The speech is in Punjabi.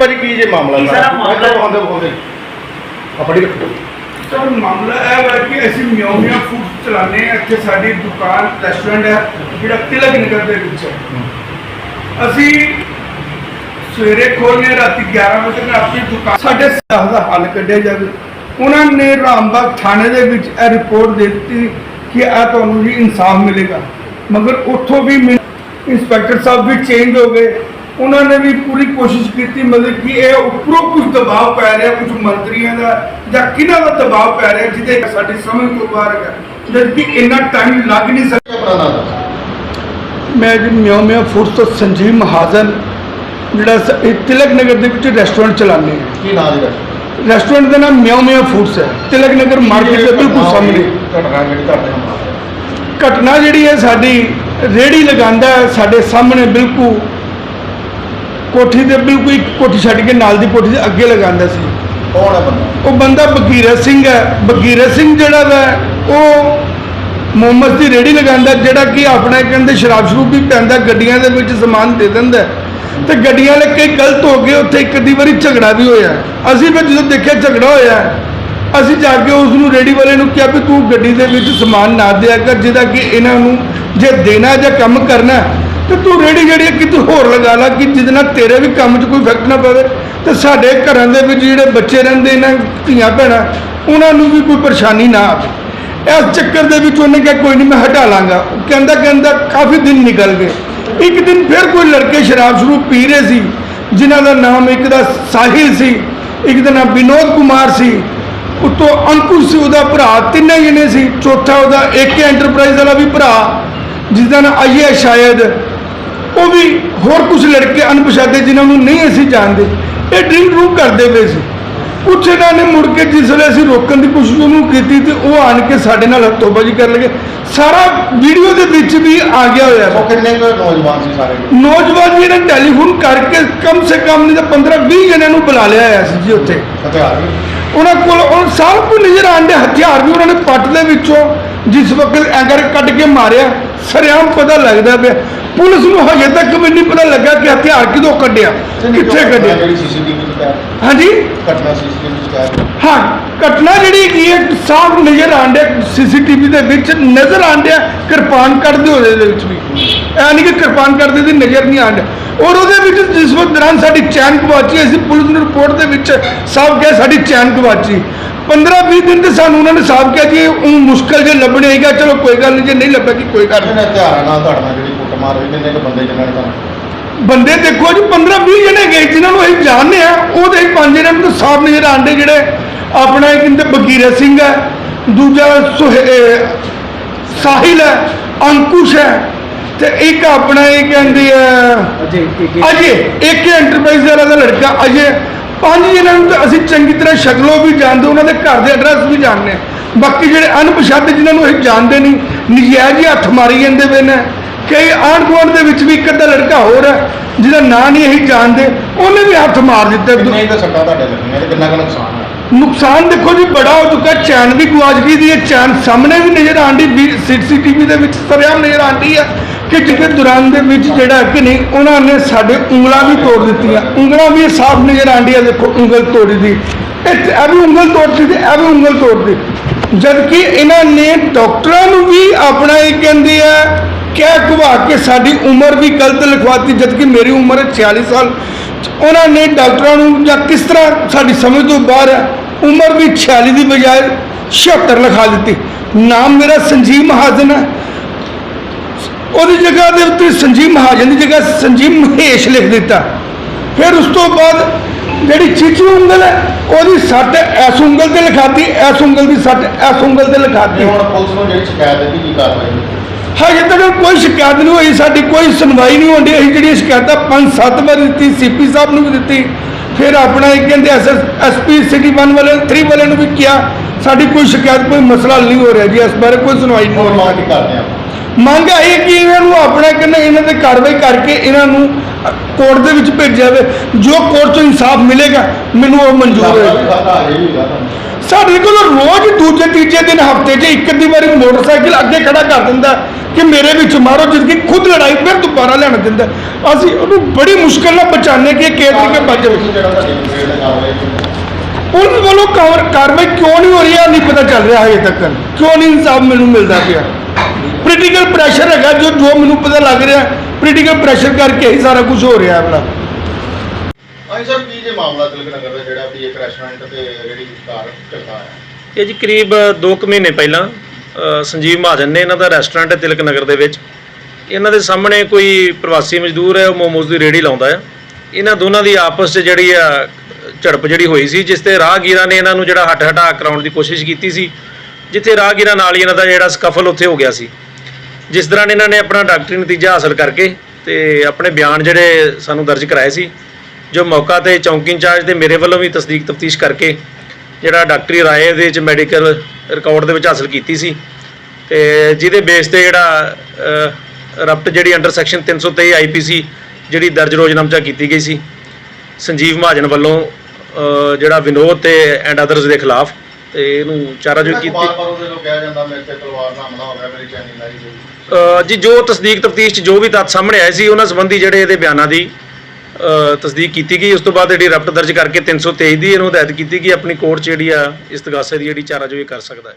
ਭਾਜੀ ਕੀ ਜੇ ਮਾਮਲਾ ਕੀ ਸਾਰਾ ਮਾਮਲਾ? ਹੈ? ਬੋਲਦੇ ਬੋਲਦੇ ਆਪਣੀ ਰੱਖੋ। ਸਰ ਮਾਮਲਾ ਇਹ ਹੈ ਕਿ ਅਸੀਂ ਮਿਉਮੀਆ ਫੂਡ ਚਲਾਉਂਦੇ ਹਾਂ। ਇੱਥੇ ਸਾਡੀ ਦੁਕਾਨ ਰੈਸਟੋਰੈਂਟ ਹੈ ਜਿਹੜਾ ਤਿਲਕ ਨਗਰ ਦੇ ਵਿੱਚ ਹੈ। ਅਸੀਂ ਸਵੇਰੇ ਖੋਲ੍ਹਦੇ ਹਾਂ ਰਾਤੀ 11 ਵਜੇ ਤੱਕ ਆਪਣੀ ਦੁਕਾਨ ਸਾਡੇ ਸਾਹ ਦਾ ਹੱਲ ਕੱਢਿਆ ਜਾਵੇ। ਉਹਨਾਂ ਨੇ ਰਾਮਬਾਗ ਥਾਣੇ ਦੇ ਵਿੱਚ ਇਹ ਰਿਪੋਰਟ ਦੇ ਦਿੱਤੀ ਕਿ ਇਹ ਤੁਹਾਨੂੰ ਜੀ ਇਨਸਾਫ ਮਿਲੇਗਾ। ਮਗਰ ਉੱਥੋਂ ਵੀ ਮਿਲ- ਇੰਸਪੈਕਟਰ ਸਾਹਿਬ ਵੀ ਚੇਂਜ ਹੋ ਗਏ। ਉਹਨਾਂ ਨੇ ਵੀ ਪੂਰੀ ਕੋਸ਼ਿਸ਼ ਕੀਤੀ ਮਤਲਬ ਕਿ ਇਹ ਉੱਪਰੋਂ ਕੁਝ ਦਬਾਅ ਪੈ ਰਿਹਾ ਕੁਝ ਮੰਤਰੀਆਂ ਦਾ ਜਾਂ ਕਿਹਨਾਂ ਦਾ ਦਬਾਅ ਪੈ ਰਿਹਾ ਜਿਹਦੇ ਸਾਡੀ ਸਮਝ ਤੋਂ ਬਾਹਰ ਹੈ ਜਦ ਕਿ ਇੰਨਾ ਟਾਈਮ ਲੱਗ ਨਹੀਂ ਦੱਸੋ। ਮੈਂ ਜੀ ਮਿਓ ਮਿਓ ਫੂਡਸ ਤੋਂ ਸੰਜੀਵ ਮਹਾਜਨ ਜਿਹੜਾ ਤਿਲਕ ਨਗਰ ਦੇ ਵਿੱਚ ਰੈਸਟੋਰੈਂਟ ਚਲਾਉਂਦੇ ਹਾਂ ਕੀ ਨਾਮ ਦੱਸੋ? ਰੈਸਟੋਰੈਂਟ? ਦਾ ਨਾਮ ਮਿਓ ਮਿਓ ਫੂਡਸ ਹੈ। ਤਿਲਕ ਨਗਰ ਮਾਰਕੀਟ ਦੇ ਬਿਲਕੁਲ ਸਾਹਮਣੇ। ਘਟਨਾ ਜਿਹੜੀ ਹੈ ਸਾਡੀ ਰੇੜੀ ਲਗਾਉਂਦਾ ਹੈ ਸਾਡੇ ਸਾਹਮਣੇ ਬਿਲਕੁਲ ਕੋਠੀ ਦੇ ਬਿਲਕੁਲ ਇੱਕ ਕੋਠੀ ਛੱਡ ਕੇ ਨਾਲ ਦੀ ਕੋਠੀ ਦੇ ਅੱਗੇ ਲਗਾਉਂਦਾ ਸੀ। ਕੌਣ ਹੈ ਬੰਦਾ? ਉਹ ਬੰਦਾ ਬਗੀਰਤ ਸਿੰਘ ਹੈ। ਬਗੀਰਤ ਸਿੰਘ ਜਿਹੜਾ ਵਾ ਉਹ ਮੁਹੰਮਦ ਦੀ ਰੇੜੀ ਲਗਾਉਂਦਾ ਜਿਹੜਾ ਕਿ ਆਪਣਾ ਕਹਿੰਦੇ ਸ਼ਰਾਬ ਸ਼ਰੂਬ ਵੀ ਪੈਂਦਾ ਗੱਡੀਆਂ ਦੇ ਵਿੱਚ ਸਮਾਨ ਦੇ ਦਿੰਦਾ। ਤੇ ਗੱਡੀਆਂ ਵਾਲੇ ਕਈ ਗਲਤ ਹੋ ਗਏ ਉੱਥੇ ਇੱਕ ਅੱਧੀ ਵਾਰੀ ਝਗੜਾ ਵੀ ਹੋਇਆ। ਅਸੀਂ ਫਿਰ ਜਦੋਂ ਦੇਖਿਆ ਝਗੜਾ ਹੋਇਆ ਅਸੀਂ ਜਾ ਕੇ ਉਸ ਨੂੰ ਰੇੜੀ ਵਾਲੇ ਨੂੰ ਕਿਹਾ ਵੀ ਤੂੰ ਗੱਡੀ ਦੇ ਵਿੱਚ ਸਮਾਨ ਨਾ ਦਿਆ ਕਰ ਜਿਹਦਾ ਕਿ ਇਹਨਾਂ ਨੂੰ ਜੇ ਦੇਣਾ ਜਾਂ ਕੰਮ ਕਰਨਾ ਤੇ ਤੂੰ ਰੇੜੀ ਜਿਹੜੀ ਹੈ ਕਿਤੇ ਹੋਰ ਲਗਾ ਲਾ ਕਿ ਜਿਹਦੇ ਨਾਲ ਤੇਰੇ ਵੀ ਕੰਮ 'ਚ ਕੋਈ ਇਫੈਕਟ ਨਾ ਪਵੇ ਤੇ ਸਾਡੇ ਘਰਾਂ ਦੇ ਵਿੱਚ ਜਿਹੜੇ ਬੱਚੇ ਰਹਿੰਦੇ ਨੇ, ਧੀਆਂ ਭੈਣਾਂ, ਉਹਨਾਂ ਨੂੰ ਵੀ ਕੋਈ ਪਰੇਸ਼ਾਨੀ ਨਾ ਆਵੇ। ਇਸ ਚੱਕਰ ਦੇ ਵਿੱਚ ਉਹਨੇ ਕਿਹਾ, ਕੋਈ ਨਹੀਂ ਮੈਂ ਹਟਾ ਲਾਂਗਾ। ਕਹਿੰਦਾ ਕਹਿੰਦਾ, ਕਾਫੀ ਦਿਨ ਨਿਕਲ ਗਏ। ਇੱਕ ਦਿਨ ਫਿਰ ਕੋਈ ਲੜਕੇ ਸ਼ਰਾਬ ਸ਼ਰੂਬ ਪੀ ਰਹੇ ਸੀ, ਜਿਨ੍ਹਾਂ ਦਾ ਨਾਮ ਇੱਕ ਦਾ ਸਾਹਿਲ ਸੀ, ਇੱਕ ਦਾ ਨਾਮ ਵਿਨੋਦ ਕੁਮਾਰ ਸੀ। ਉੱਤੋਂ ਅੰਕੁਰ ਸੀ, ਉਹਦਾ ਭਰਾ, ਤਿੰਨੇ ਜਣੇ ਸੀ। ਚੌਥਾ ਉਹਦਾ ਏਕੇ ਐਂਟਰਪ੍ਰਾਈਜ਼ ਵਾਲਾ ਵੀ ਭਰਾ, ਜਿਸ ਦਾ ਨਾਮ ਅਜੇ ਸ਼ਾਇਦ ਉਹ ਵੀ ਹੋਰ ਕੁਝ ਲੜਕੇ ਅਣਪਛਾਤੇ ਜਿਨ੍ਹਾਂ ਨੂੰ ਨਹੀਂ ਅਸੀਂ ਜਾਣਦੇ ਇਹ ਡਰਿੰਕ ਰੂਮ ਕਰਦੇ ਪਏ ਸੀ। ਕੁਛ ਇਹਨਾਂ ਨੇ ਮੁੜ ਕੇ ਜਿਸ ਵੇਲੇ ਅਸੀਂ ਰੋਕਣ ਦੀ ਕੋਸ਼ਿਸ਼ ਉਹਨੂੰ ਕੀਤੀ ਤੇ ਉਹ ਆਣ ਕੇ ਸਾਡੇ ਨਾਲ ਹੱਥੋਂਬਾਜ਼ੀ ਕਰਨ ਲੱਗੇ। ਸਾਰਾ ਵੀਡੀਓ ਦੇ ਵਿੱਚ ਵੀ ਆ ਗਿਆ ਹੋਇਆ ਵਾ। ਕਿੰਨੇ ਕੁ ਨੌਜਵਾਨ ਸੀ ਸਾਰੇ? ਨੌਜਵਾਨ ਜੀ ਨੇ ਟੈਲੀਫੋਨ ਕਰਕੇ ਕਮ ਸੇ ਕਮ ਨਹੀਂ ਤਾਂ 15 20 ਜਣਿਆਂ ਨੂੰ ਬੁਲਾ ਲਿਆ ਹੋਇਆ ਸੀ ਜੀ ਉੱਥੇ। ਹਥਿਆਰ ਵੀ? ਉਹਨਾਂ ਕੋਲ ਉਹ ਸਭ ਕੁਝ ਨਜ਼ਰ ਆਉਂਦੇ ਹਥਿਆਰ ਵੀ ਉਹਨਾਂ ਨੇ ਪੱਟ ਦੇ ਵਿੱਚੋਂ ਜਿਸ ਵਕਤ ਐਂਗਰ ਕੱਢ ਕੇ ਮਾਰਿਆ ਸਰਿਆਮ ਪਤਾ ਲੱਗਦਾ ਪਿਆ। ਪੁਲਿਸ ਨੂੰ ਹਜੇ ਤੱਕ ਵੀ ਨਹੀਂ ਪਤਾ ਲੱਗਾ ਕਿ ਹਥਿਆਰ ਕਿਦੋਂ ਕੱਢਿਆ ਕਿੱਥੇ ਕੱਢਿਆ। ਜਿਹੜੀ ਸੀਸੀਟੀਵੀ ਚ ਕੈਦ ਹਾਂਜੀ? ਘਟਨਾ ਸੀਸੀਟੀਵੀ ਚ ਕੈਦ ਹਾਂ ਘਟਨਾ ਜਿਹੜੀ ਕੀ ਹੈ ਸਾਫ਼ ਨਜ਼ਰ ਆਂਡਿਆ ਸੀਸੀਟੀਵੀ ਦੇ ਵਿੱਚ ਨਜ਼ਰ ਆਂਡਿਆ ਕਿਰਪਾਨ ਕੱਢਦੇ ਹੋਏ ਦੇ ਵਿੱਚ ਵੀ। ਐ ਨਹੀਂ ਕਿ ਕਿਰਪਾਨ ਕਰਦੇ ਦੀ ਨਜ਼ਰ ਨਹੀਂ ਆਂਡਿਆ ਔਰ ਉਹਦੇ ਵਿੱਚ ਜਿਸ ਵਕਤ ਦੌਰਾਨ ਸਾਡੀ ਚੈਨ ਗਵਾਚੀ ਅਸੀਂ ਪੁਲਿਸ ਨੂੰ ਰਿਪੋਰਟ ਦੇ ਵਿੱਚ ਸਾਫ਼ ਕਿਹਾ ਸਾਡੀ ਚੈਨ ਗਵਾਚੀ। 15 20 ਦਿਨ ਤੇ ਸਾਨੂੰ ਉਹਨਾਂ ਨੇ ਸਾਫ਼ ਕਿਹਾ ਜੀ ਉਹ ਮੁਸ਼ਕਲ ਜੇ ਲੱਭਣੇ ਹੈਗਾ ਚਲੋ ਕੋਈ ਗੱਲ ਨਹੀਂ ਜੇ ਨਹੀਂ ਲੱਭੇਗੀ ਕੋਈ ਗੱਲ ਨਹੀਂ। ਹਥਿਆਰਾਂ ਨਾਲ ਤੁਹਾਡੇ ਜਿਹੜੀ ਬੰਦੇ ਜਿਨ੍ਹਾਂ ਨੇ ਤੁਹਾਨੂੰ ਬੰਦੇ ਦੇਖੋ ਜੀ 15 20 ਜਣੇ ਗਏ ਜਿਨ੍ਹਾਂ ਨੂੰ ਅਸੀਂ ਜਾਣਦੇ ਆ ਉਹ ਤੇ ਅਸੀਂ ਪੰਜ ਜਣੇ ਨੂੰ ਤਾਂ ਸਾਫ਼ ਨਜ਼ਰ ਆਂਦੇ ਜਿਹੜੇ ਆਪਣਾ ਇੱਕ ਕਹਿੰਦੇ ਬਗੀਰਾ ਸਿੰਘ ਹੈ ਦੂਜਾ ਸੁਹੇ- ਸਾਹਿਲ ਹੈ ਅੰਕੁਸ਼ ਹੈ ਤੇ ਇੱਕ ਆਪਣਾ ਇਹ ਕਹਿੰਦੇ ਆ ਅਜੇ ਇੱਕ ਐਂਟਰਪ੍ਰਾਈਜ਼ ਵਾਲਾ ਦਾ ਲੜਕਾ ਅਜੇ ਪੰਜ ਜਣਾਂ ਨੂੰ ਤਾਂ ਅਸੀਂ ਚੰਗੀ ਤਰ੍ਹਾਂ ਸ਼ਕਲੋਂ ਵੀ ਜਾਣਦੇ ਉਹਨਾਂ ਦੇ ਘਰ ਦੇ ਐਡਰੈਸ ਵੀ ਜਾਣਦੇ ਹਾਂ। ਬਾਕੀ ਜਿਹੜੇ ਅਣਪਛਾਤੇ ਜਿਨ੍ਹਾਂ ਨੂੰ ਅਸੀਂ ਜਾਣਦੇ ਨਹੀਂ ਨਜਾਇਜ਼ ਹੀ ਹੱਥ ਮਾਰੀ ਜਾਂਦੇ ਪਏ ਨੇ ਕਈ ਆਂਢ ਗੁਆਂਢ ਦੇ ਵਿੱਚ ਵੀ ਇੱਕ ਅੱਧਾ ਲੜਕਾ ਹੋਰ ਹੈ ਜਿਹਦਾ ਨਾਂ ਨਹੀਂ ਅਸੀਂ ਜਾਣਦੇ ਉਹਨੇ ਵੀ ਹੱਥ ਮਾਰ ਦਿੱਤਾ। ਕਿੰਨੇ ਕੁ ਸੱਟਾਂ ਤੁਹਾਡੇ ਲੱਗੀਆਂ ਤੇ ਕਿੰਨਾ ਕੁ ਨੁਕਸਾਨ ਹੈ ਨੁਕਸਾਨ ਦੇਖੋ ਜੀ ਬੜਾ ਹੋ ਚੁੱਕਾ ਚੈਨ ਵੀ ਗਵਾਚ ਗਈ ਦੀ ਹੈ ਚੈਨ ਸਾਹਮਣੇ ਵੀ ਨਜ਼ਰ ਆਂਦੀ ਸੀਸੀਟੀਵੀ ਦੇ ਵਿੱਚ ਸਰਿਆਮ ਨਜ਼ਰ ਆਂਦੀ ਹੈ ਕਿ ਜਿਹਦੇ ਦੌਰਾਨ ਦੇ ਵਿੱਚ ਜਿਹੜਾ ਕਿ ਨਹੀਂ ਉਹਨਾਂ ਨੇ ਸਾਡੇ ਉਂਗਲਾਂ ਵੀ ਤੋੜ ਦਿੱਤੀਆਂ ਉਂਗਲਾਂ ਵੀ ਸਾਫ਼ ਨਜ਼ਰ ਆਂਦੀ ਹੈ ਦੇਖੋ ਉਂਗਲ ਤੋੜੀ ਦੀ ਇਹ ਵੀ ਉਂਗਲ ਤੋੜਦੀ ਤੇ ਇਹ ਵੀ ਉਂਗਲ ਤੋੜਦੀ। ਜਦ ਕਿ ਇਹਨਾਂ ਨੇ ਡਾਕਟਰਾਂ ਨੂੰ ਵੀ ਆਪਣਾ ਇਹ ਕਹਿੰਦੇ ਆ ਕਹਿ ਘਵਾ ਕੇ ਸਾਡੀ ਉਮਰ ਵੀ ਗਲਤ ਲਿਖਵਾਤੀ, ਜਦਕਿ ਮੇਰੀ ਉਮਰ ਹੈ 46 ਸਾਲ। ਉਹਨਾਂ ਨੇ ਡਾਕਟਰਾਂ ਨੂੰ ਜਾਂ ਕਿਸ ਤਰ੍ਹਾਂ ਸਾਡੀ ਸਮਝ ਤੋਂ ਬਾਹਰ ਹੈ, ਉਮਰ ਵੀ 46 ਦੀ ਬਜਾਏ 76 ਲਿਖਾ ਦਿੱਤੀ। ਨਾਮ ਮੇਰਾ ਸੰਜੀਵ ਮਹਾਜਨ ਹੈ। ਉਹਦੀ ਜਗ੍ਹਾ ਦੇ ਉੱਤੇ ਸੰਜੀਵ ਮਹਾਜਨ ਦੀ ਜਗ੍ਹਾ ਸੰਜੀਵ ਮਹੇਸ਼ ਲਿਖ ਦਿੱਤਾ। ਫਿਰ ਉਸ ਤੋਂ ਬਾਅਦ ਜਿਹੜੀ ਚੀਚੀ ਉਂਗਲ ਹੈ, ਉਹਦੀ ਸੱਟ ਐਸ ਉਂਗਲ ਤੇ ਲਿਖਾਤੀ, ਐਸ ਉਂਗਲ ਦੀ ਸੱਟ ਐਸ ਉਂਗਲ ਤੇ ਲਿਖਾਤੀ। ਹੁਣ ਪੁਲਿਸ ਨੂੰ ਜਿਹੜੀ ਸ਼ਿਕਾਇਤ ਦਿੱਤੀ, ਕੀ ਕਾਰਵਾਈ ਹਜੇ ਤੱਕ ਕੋਈ ਸ਼ਿਕਾਇਤ ਨਹੀਂ ਹੋਈ ਸਾਡੀ ਕੋਈ ਸੁਣਵਾਈ ਨਹੀਂ ਹੁੰਦੀ ਅਸੀਂ ਜਿਹੜੀਆਂ ਸ਼ਿਕਾਇਤਾਂ ਪੰਜ ਸੱਤ ਵਾਰ ਦਿੱਤੀ ਸੀਪੀ ਸਾਹਿਬ ਨੂੰ ਵੀ ਦਿੱਤੀ। ਫਿਰ ਆਪਣਾ ਇਹ ਕਹਿੰਦੇ ਐਸ ਐਸਪੀ ਸਿਟੀ 1 ਵਾਲੇ 3 ਵਾਲੇ ਨੂੰ ਵੀ ਕਿਹਾ। ਸਾਡੀ ਕੋਈ ਸ਼ਿਕਾਇਤ ਕੋਈ ਮਸਲਾ ਨਹੀਂ ਹੋ ਰਿਹਾ ਜੀ ਇਸ ਬਾਰੇ ਕੋਈ ਸੁਣਵਾਈ ਨਹੀਂ ਹੋ ਰਹੀ ਮੰਗ ਹੈ ਕਿ ਇਹਨਾਂ ਨੂੰ ਆਪਣਾ ਕਹਿੰਦੇ ਇਹਨਾਂ ਤੇ ਕਾਰਵਾਈ ਕਰਕੇ ਇਹਨਾਂ ਨੂੰ ਕੋਰਟ ਦੇ ਵਿੱਚ ਭੇਜਿਆ ਜਾਵੇ ਜੋ ਕੋਰਟ ਤੋਂ ਇਨਸਾਫ ਮਿਲੇਗਾ ਮੈਨੂੰ ਉਹ ਮਨਜ਼ੂਰ ਹੈ ਸਾਡੇ ਕੋਲ ਰੋਜ਼ ਦੂਜੇ ਤੀਜੇ ਦਿਨ ਹਫ਼ਤੇ 'ਚ ਇੱਕ ਅੱਧੀ ਵਾਰੀ ਮੋਟਰਸਾਈਕਲ ਅੱਗੇ ਖੜਾ ਕਰ ਦਿੰਦਾ ਕਿ ਮੇਰੇ ਵਿੱਚ ਮਾਰੋ ਜਿਸकी ਖੁਦ ਲੜਾਈ ਫਿਰ ਦੁਬਾਰਾ ਲੈਣ ਦਿੰਦਾ। ਅਸੀਂ ਉਹਨੂੰ ਬੜੀ ਮੁਸ਼ਕਲ ਨਾਲ ਬਚਾਉਂਦੇ ਕਿ ਇਹ ਕੇਸ ਕੇ ਬਚ ਜਾਵੇ। ਪੁਲਿਸ ਵੱਲੋਂ ਕਾਰ- ਕਾਰਵਾਈ ਕਿਉਂ ਨਹੀਂ ਹੋ ਰਹੀ ਹੈ ਨਹੀਂ ਪਤਾ ਚੱਲ ਰਿਹਾ ਹਜੇ ਤੱਕ। ਕਿਉਂ ਨਹੀਂ ਇਨਸਾਫ ਮੈਨੂੰ ਮਿਲਦਾ ਪਿਆ? ਪੋਲੀਟੀਕਲ ਪ੍ਰੈਸ਼ਰ ਹੈਗਾ ਜੋ ਜੋ ਮੈਨੂੰ ਪਤਾ ਲੱਗ ਰਿਹਾ। ਪੋਲੀਟੀਕਲ ਪ੍ਰੈਸ਼ਰ ਕਰਕੇ ਹੀ ਸਾਰਾ ਕੁਝ ਹੋ ਰਿਹਾ ਆਪਣਾ। ਹਾਂਜੀ ਸਰ ਕੀ ਜੇ ਮਾਮਲਾ ਤਿਲਕ ਨਗਰ ਦਾ ਜਿਹੜਾ ਵੀ ਇੱਕ ਰੈਸਟੋਰੈਂਟ ਤੇ ਜਿਹੜੀ ਕਾਰ ਚੱਲਦਾ ਹੈ? ਇਹ ਜੀ ਕਰੀਬ 2 ਕੁ ਮਹੀਨੇ ਪਹਿਲਾਂ ਅ, ਸੰਜੀਵ ਮਹਾਜਨ ਨੇ ਇਹਨਾਂ ਦਾ ਰੈਸਟੋਰੈਂਟ ਹੈ ਤਿਲਕ ਨਗਰ ਦੇ ਵਿੱਚ। ਇਹਨਾਂ ਦੇ ਸਾਹਮਣੇ ਕੋਈ ਪ੍ਰਵਾਸੀ ਮਜ਼ਦੂਰ ਹੈ ਉਹ ਮੋਮੋਜ਼ ਦੀ ਰੇਹੜੀ ਲਾਉਂਦਾ ਆ ਇਹਨਾਂ ਦੋਨਾਂ ਦੀ ਆਪਸ 'ਚ ਜਿਹੜੀ ਆ ਝੜਪ ਜਿਹੜੀ ਹੋਈ ਸੀ ਜਿਸ ਤੇ ਰਾਹਗੀਰਾਂ ਨੇ ਇਹਨਾਂ ਨੂੰ ਜਿਹੜਾ ਹੱਟ ਹਟਾ ਕਰਾਉਣ ਦੀ ਕੋਸ਼ਿਸ਼ ਕੀਤੀ ਸੀ ਜਿੱਥੇ ਰਾਹਗੀਰਾਂ ਨਾਲ ਹੀ ਇਹਨਾਂ ਦਾ ਜਿਹੜਾ ਸਕਫਲ ਉੱਥੇ ਹੋ ਗਿਆ ਸੀ। ਜਿਸ ਦੌਰਾਨ ਇਹਨਾਂ ਨੇ ਆਪਣਾ ਡਾਕਟਰੀ ਨਤੀਜਾ ਹਾਸਲ ਕਰਕੇ ਤੇ ਆਪਣੇ ਬਿਆਨ ਜਿਹੜੇ ਸਾਨੂੰ ਦਰਜ ਕਰਾਏ ਸੀ ਜੋ ਮੌਕਾ ਤੇ ਚੌਂਕੀ ਇੰਚਾਰਜ ਤੇ ਮੇਰੇ ਵੱਲੋਂ ਵੀ ਤਸਦੀਕ ਤਫਤੀਸ਼ ਕਰਕੇ ਜਿਹੜਾ ਡਾਕਟਰੀ ਰਾਏ ਇਹਦੇ ਵਿੱਚ ਮੈਡੀਕਲ ਰਿਕਾਰਡ ਦੇ ਵਿੱਚ ਹਾਸਲ ਕੀਤੀ ਸੀ ਤੇ ਜਿਹਦੇ ਬੇਸ ਤੇ ਜਿਹੜਾ ਰਪਟ ਜਿਹੜੀ ਅੰਡਰ ਸੈਕਸ਼ਨ 323 ਆਈਪੀਸੀ ਜਿਹੜੀ ਦਰਜ ਰੋਜ਼ਨਾਮਚਾ ਕੀਤੀ ਗਈ ਸੀ ਸੰਜੀਵ ਮਹਾਜਨ ਵੱਲੋਂ ਜਿਹੜਾ ਵਿਨੋਦ ਤੇ ਐਂਡ ਅਦਰਸ ਦੇ ਖਿਲਾਫ ਤੇ ਇਹਨੂੰ ਚਾਰਾਜੋਈ ਕੀਤੀ। ਬਾਰ ਬਾਰ ਉਹਦੇ ਨੂੰ ਕਿਹਾ ਜਾਂਦਾ ਮੇਰੇ ਤੇ ਤਲਵਾਰ ਨਾਲ ਹਮਲਾ ਹੋ ਗਿਆ ਮੇਰੀ ਚੈਨੀ ਲਾਈ ਗਈ। ਜੀ, ਜੋ ਤਸਦੀਕ ਤਫਤੀਸ਼ ਚ ਜੋ ਵੀ ਤੱਥ ਸਾਹਮਣੇ ਆਏ ਸੀ, ਉਹਨਾਂ ਸੰਬੰਧੀ ਜਿਹੜੇ ਇਹਦੇ ਬਿਆਨਾਂ ਦੀ ਤਸਦੀਕ ਕੀਤੀ ਗਈ। ਉਸ ਤੋਂ ਬਾਅਦ ਜਿਹੜੀ ਰਪਟ ਦਰਜ ਕਰਕੇ 323 ਦੀ ਇਹਨੂੰ ਹਦਾਇਤ ਕੀਤੀ ਕਿ ਆਪਣੀ ਕੋਰਟ 'ਚ ਜਿਹੜੀ ਆ, ਇਸ ਤਗਾਸੇ ਦੀ ਜਿਹੜੀ ਚਾਰਾ ਜੋ ਚਾਰਾਜੋਈ ਕਰ ਸਕਦਾ ਹੈ।